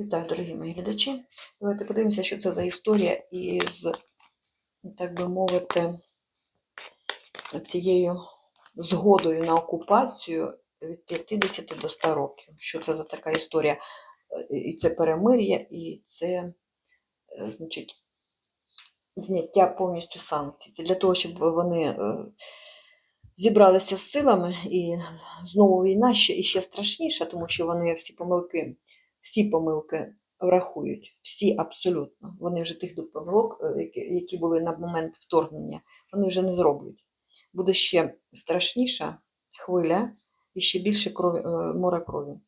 Вітаю, дорогі мої глядачі. Давайте подивимося, що це за історія із, так би мовити, цією згодою на окупацію від 50 до 100 років. Що це за така історія? Е, І це перемир'я, і це, е, значить, зняття повністю санкцій. Це для того, щоб вони е, зібралися з силами, і знову війна ще і ще страшніша, тому що вони всі помилки всі помилки врахують, всі абсолютно. Вони вже тих помилок, е, які- були на момент вторгнення, вони вже не зроблять. Буде ще страшніша хвиля і ще більше крові, е, море крові.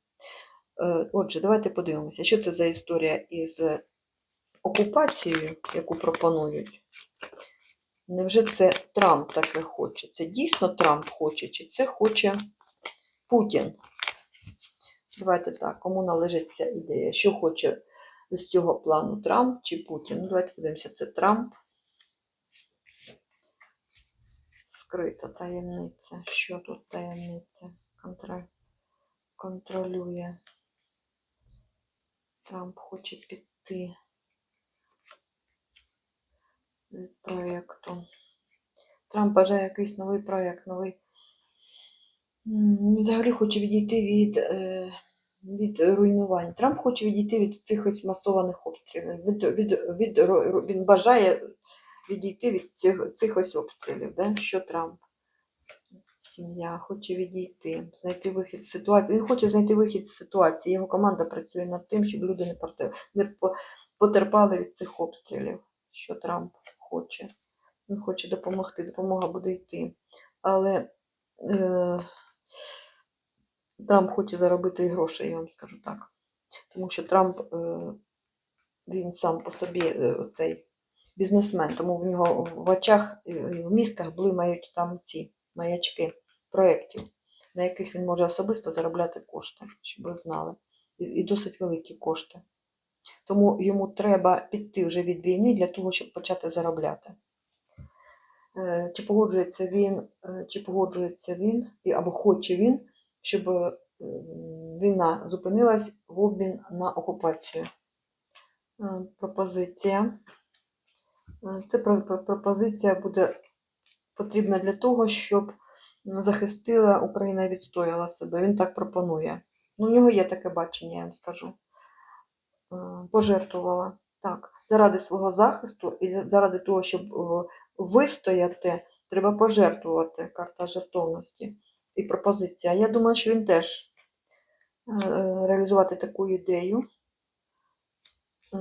Е, Отже, давайте подивимося, що це за історія із окупацією, яку пропонують. Невже це Трамп таке хоче? Це дійсно Трамп хоче, чи це хоче Путін? Давайте так, кому належить ця ідея? Що хоче з цього плану Трамп чи Путін? Ну, давайте подивимося, це Трамп. Скрита таємниця. Що тут таємниця? Контроль... Контролює. Трамп хоче піти від проєкту. Трамп бажає якийсь новий проєкт, новий. Взагалі хоче відійти від, е, від руйнувань. Трамп хоче відійти від цих ось масованих обстрілів. Від, від, від, він бажає відійти від цих, цих ось обстрілів. Да? Що Трамп? Сім'я хоче відійти, знайти вихід з ситуації. Він хоче знайти вихід з ситуації. Його команда працює над тим, щоб люди не потерпали від цих обстрілів. Що Трамп хоче? Він хоче допомогти, допомога буде йти. Але е, Трамп хоче заробити і грошей, я вам скажу так. Тому що Трамп е, він сам по собі е, цей бізнесмен, тому в нього в очах і в мізках блимають там ці маячки проєктів, на яких він може особисто заробляти кошти, щоб ви знали. І, досить великі кошти. Тому йому треба піти вже від війни для того, щоб почати заробляти. Е, Чи погоджується він, чи погоджується він, або хоче він, щоб е, війна зупинилась в обмін на окупацію. Е, Пропозиція. Е, Це про- про- пропозиція буде потрібна для того, щоб захистила Україна і відстояла себе. Він так пропонує. Ну, у нього є таке бачення, я вам скажу. Пожертвувала. Так, заради свого захисту і заради того, щоб вистояти, треба пожертвувати карта жертовності і пропозиція. Я думаю, що він теж е, реалізувати таку ідею, Е,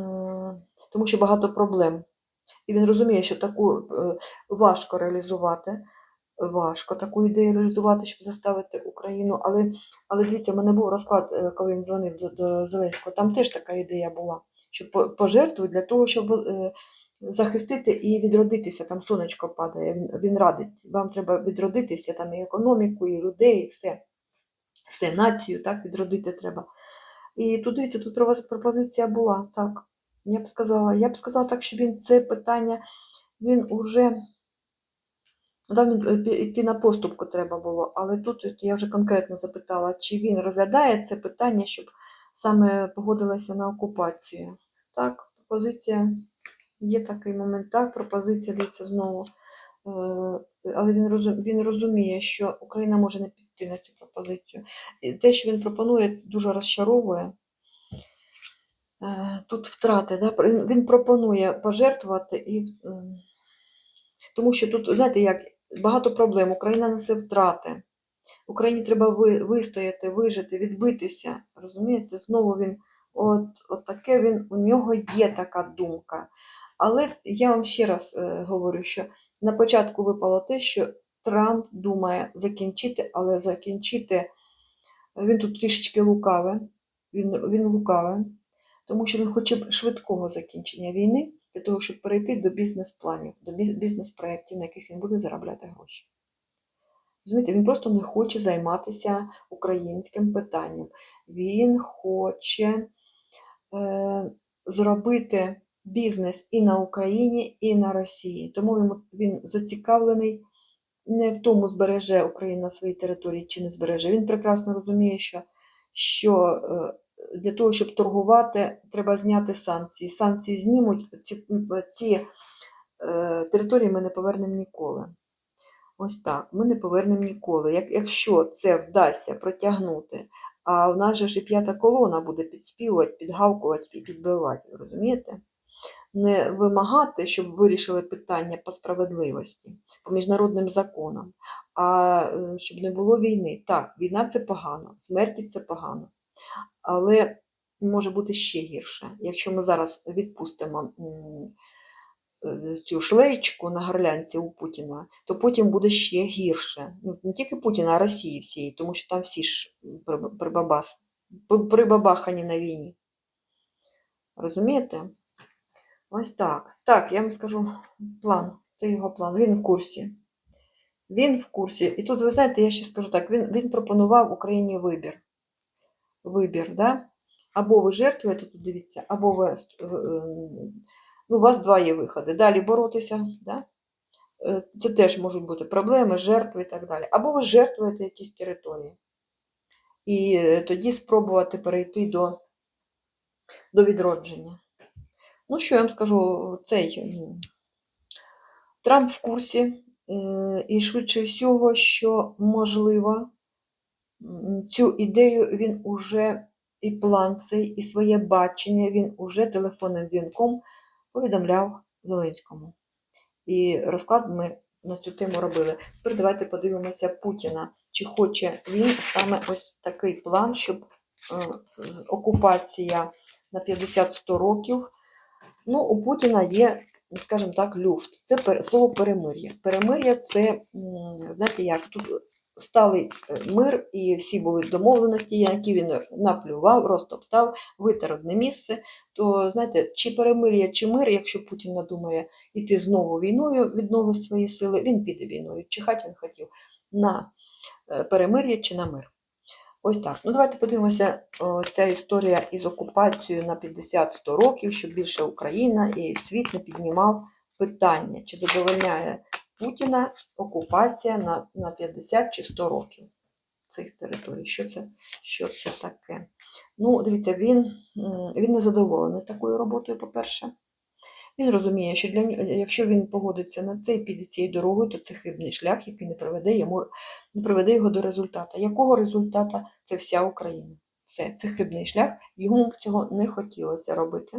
тому що багато проблем. І він розуміє, що таку е, важко реалізувати. Важко таку ідею реалізувати, щоб заставити Україну. Але, але дивіться, в мене був розклад, коли він дзвонив до, до Зеленського. Там теж така ідея була, що по- пожертвують для того, щоб захистити і відродитися. Там сонечко падає. Він, він радить. Вам треба відродитися, там і економіку, і людей, і все. Все, націю, так, відродити треба. І тут дивіться, тут пропозиція була, так. Я б сказала, я б сказала так, що він це питання, він уже дав е, йти на поступку треба було, але тут я вже конкретно запитала, чи він розглядає це питання, щоб саме погодилася на окупацію. Так, пропозиція, є такий момент, так, пропозиція дивіться знову. Е, Але він розум- він розуміє, що Україна може не піти на цю пропозицію. І те, що він пропонує, дуже розчаровує. Е, Тут втрати, да? Він- пропонує пожертвувати і. Тому що тут, знаєте, як багато проблем. Україна несе втрати. Україні треба вистояти, вижити, відбитися. Розумієте? Знову він, от, от таке він, у нього є така думка. Але я вам ще раз е, говорю, що на початку випало те, що Трамп думає закінчити, але закінчити він тут трішечки лукаве. Він, він лукаве, тому що він хоче швидкого закінчення війни для того, щоб перейти до бізнес-планів, до бізнес-проєктів, на яких він буде заробляти гроші. Розумієте, він просто не хоче займатися українським питанням. Він хоче е, зробити бізнес і на Україні, і на Росії. Тому він, він зацікавлений не в тому, збереже Україна свої території чи не збереже. Він прекрасно розуміє, що, що е, для того, щоб торгувати, треба зняти санкції. Санкції знімуть, ці, ці е, території ми не повернемо ніколи. Ось так, ми не повернемо ніколи. Як, якщо це вдасться протягнути, а в нас же ж і п'ята колона буде підспівувати, підгавкувати і підбивати, розумієте? Не вимагати, щоб вирішили питання по справедливості, по міжнародним законам, а е, щоб не було війни. Так, війна це погано, смерті це погано. Але може бути ще гірше. Якщо ми зараз відпустимо е, цю шлеєчку на горлянці у Путіна, то потім буде ще гірше. Ну, не тільки Путіна, а Росії всієї, тому що там всі ж прибабас- прибабахані на війні. Розумієте? Ось так. Так, я вам скажу план. Це його план. Він в курсі. Він в курсі. І тут, ви знаєте, я ще скажу так: він, він пропонував Україні вибір. Вибір, да? Або ви жертвуєте, тут дивіться, або ви. е, Ну, у вас два є виходи. Далі боротися, да? Е, це теж можуть бути проблеми, жертви і так далі. Або ви жертвуєте якісь території. І е, тоді спробувати перейти до, до відродження. Ну, що я вам скажу, цей Трамп в курсі, е, і швидше всього, що можливо, цю ідею він уже і план цей, і своє бачення він уже телефонним дзвінком повідомляв Зеленському. І розклад ми на цю тему робили. Тепер давайте подивимося Путіна. Чи хоче він саме ось такий план, щоб е, окупація на 50-100 років. Ну, у Путіна є, скажімо так, люфт. Це слово перемир'я. Перемир'я це, знаєте як, тут сталий е, мир, і всі були домовленості, які він наплював, розтоптав, витер одне місце. То, знаєте, чи перемир'я, чи мир, якщо Путін надумає йти знову війною, відновить свої сили, він піде війною. Чихать він хотів на е, перемир'я чи на мир. Ось так. Ну, давайте подивимося ця історія із окупацією на 50-100 років, щоб більше Україна і світ не піднімав питання, чи задовольняє Путіна окупація на, на 50 чи 100 років цих територій. Що це, що це таке? Ну, дивіться, він, він не задоволений такою роботою, по-перше. Він розуміє, що для якщо він погодиться на це і піде цією дорогою, то це хибний шлях, який не приведе йому не приведе його до результату. Якого результата? Це вся Україна. Все, це хибний шлях. Йому б цього не хотілося робити.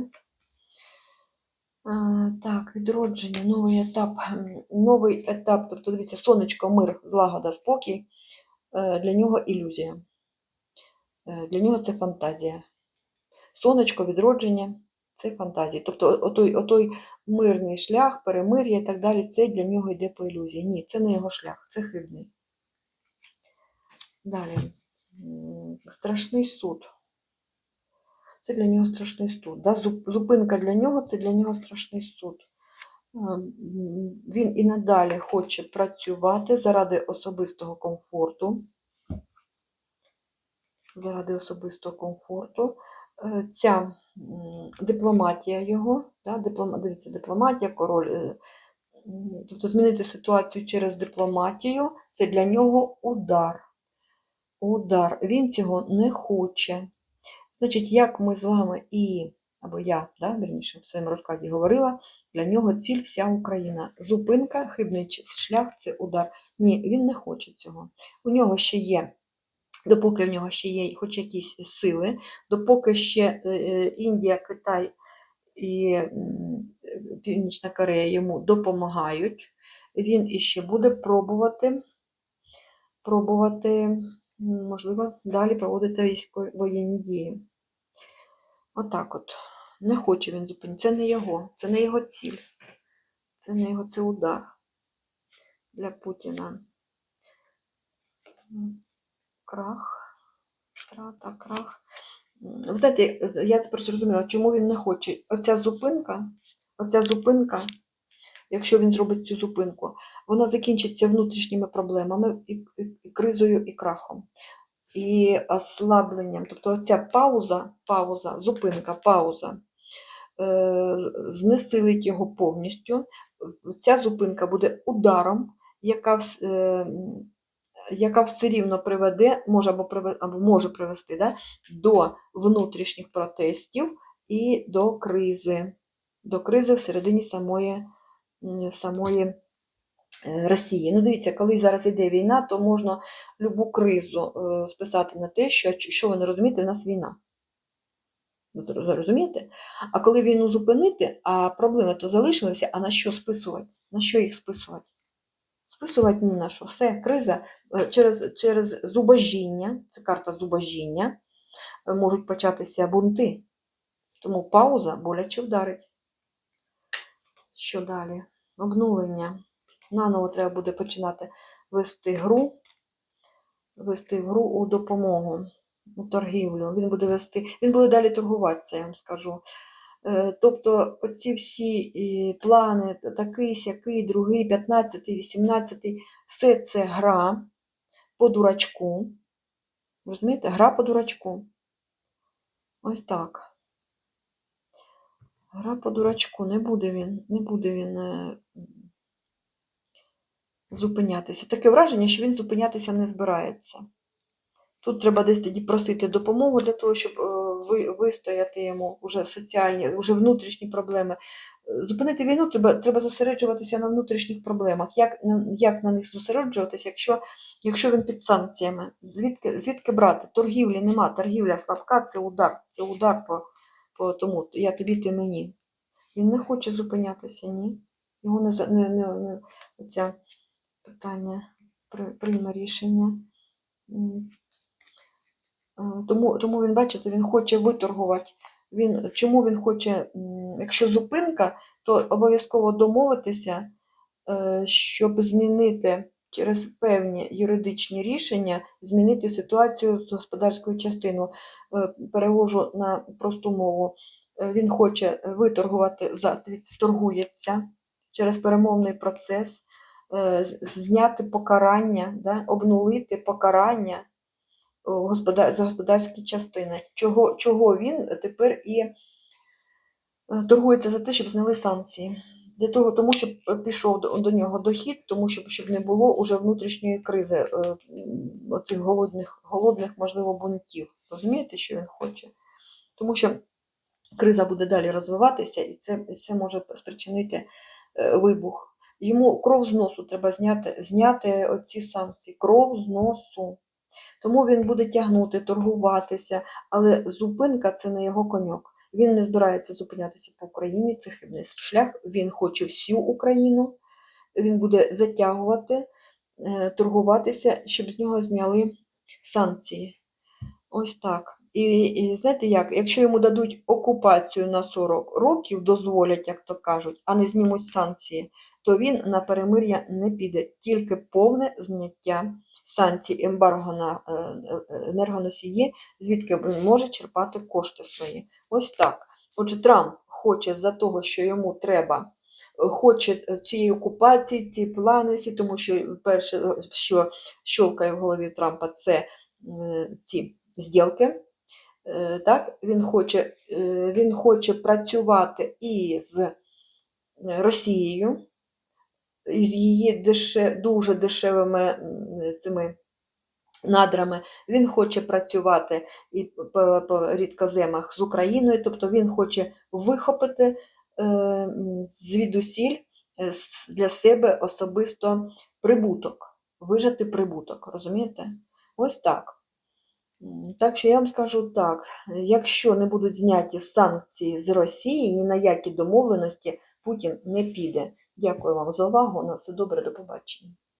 Так, відродження, новий етап. Новий етап, тобто, дивіться, сонечко, мир, злагода, спокій. е, Для нього ілюзія. Е, Для нього це фантазія. Сонечко, відродження це фантазія. Тобто отой, отой мирний шлях, перемир'я і так далі, це для нього йде по ілюзії. Ні, це не його шлях, це хибний. Далі. Страшний суд. Це для нього страшний суд. Да? Зупинка для нього це для нього страшний суд. Він і надалі хоче працювати заради особистого комфорту. Заради особистого комфорту. Е, Ця дипломатія його, да? диплома, дивіться, дипломатія, король. е, Тобто змінити ситуацію через дипломатію це для нього удар. Удар. Він цього не хоче. Значить, як ми з вами і, або я, да, вірніше, в своєму розкладі говорила, для нього ціль вся Україна. Зупинка, хибний шлях це удар. Ні, він не хоче цього. У нього ще є, допоки в нього ще є хоч якісь сили, допоки ще е, е, Індія, Китай і Північна Корея йому допомагають, він іще буде пробувати, пробувати, можливо, далі проводити військові воєнні дії. Отак от. Не хоче він зупинити. Це не його, це не його ціль. Це не його, це удар для Путіна. Крах, втрата, крах. Ви знаєте, я тепер зрозуміла, чому він не хоче. Оця зупинка, оця зупинка, якщо він зробить цю зупинку, вона закінчиться внутрішніми проблемами, і, і, і кризою, і крахом. І ослабленням. Тобто ця пауза, пауза, зупинка, пауза е, знесилить його повністю. Ця зупинка буде ударом, яка, е, яка все рівно приведе, може або, приве- або може привести да, до внутрішніх протестів і до кризи, до кризи всередині самої, самої е, Росії. Ну, дивіться, коли зараз йде війна, то можна любу кризу е, списати на те, що, що ви не розумієте, в нас війна. Розумієте? А коли війну зупинити, а проблеми то залишилися, а на що списувати? На що їх списувати? Списувати ні на що. Все, криза е, через, через зубожіння, це карта зубожіння, е, можуть початися бунти. Тому пауза боляче вдарить. Що далі? Обнулення. Наново треба буде починати вести гру, вести гру у допомогу, у торгівлю. Він буде вести, він буде далі торгуватися, я вам скажу. Е, Тобто оці всі плани, такий, сякий, другий, 15, 18, все це гра по дурачку. Розумієте? Гра по дурачку. Ось так. Гра по дурачку. Не буде він, не буде він е, зупинятися. Таке враження, що він зупинятися не збирається. Тут треба десь тоді просити допомогу для того, щоб е, вистояти йому вже соціальні, вже внутрішні проблеми. Е, Зупинити війну треба, треба зосереджуватися на внутрішніх проблемах. Як, як на них зосереджуватися, якщо, якщо він під санкціями? Звідки, звідки брати? Торгівлі нема, торгівля слабка, це удар. Це удар по, по тому, я тобі, ти мені. Він не хоче зупинятися, ні. Його не, не, не, не оця питання при- прийме рішення. Тому, тому він, бачите, він хоче виторгувати. Він, чому він хоче, якщо зупинка, то обов'язково домовитися, е, щоб змінити через певні юридичні рішення, змінити ситуацію з господарською частиною. Е, Перевожу на просту мову. Е, Він хоче виторгувати, торгується через перемовний процес, зняти покарання, да, обнулити покарання за господарські частини. Чого, чого він тепер і е, торгується за те, щоб зняли санкції. Для того, тому щоб пішов до, до нього дохід, тому щоб, щоб не було уже внутрішньої кризи, е, оцих голодних, голодних, можливо, бунтів. Розумієте, що він хоче? Тому що криза буде далі розвиватися, і це, і це може спричинити е, вибух. Йому кров з носу треба зняти, зняти оці санкції, кров з носу. Тому він буде тягнути, торгуватися, але зупинка це не його коньок. Він не збирається зупинятися по Україні, це хибний шлях. Він хоче всю Україну, він буде затягувати, е, торгуватися, щоб з нього зняли санкції. Ось так. І, і знаєте як, якщо йому дадуть окупацію на 40 років, дозволять, як то кажуть, а не знімуть санкції, то він на перемир'я не піде. Тільки повне зняття санкцій, ембарго на е, е, енергоносії, звідки він може черпати кошти свої. Ось так. Отже, Трамп хоче за того, що йому треба, е, хоче цієї окупації, ці плани, тому що перше, що щолкає в голові Трампа, це ці зділки. Так, він хоче, він хоче працювати із Росією, із її деше, дуже дешевими цими надрами. Він хоче працювати і по, по рідкоземах з Україною, тобто він хоче вихопити е, звідусіль е, для себе особисто прибуток, вижати прибуток, розумієте? Ось так. Так що я вам скажу так: якщо не будуть зняті санкції з Росії, ні на які домовленості Путін не піде. Дякую вам за увагу. На все добре, до побачення.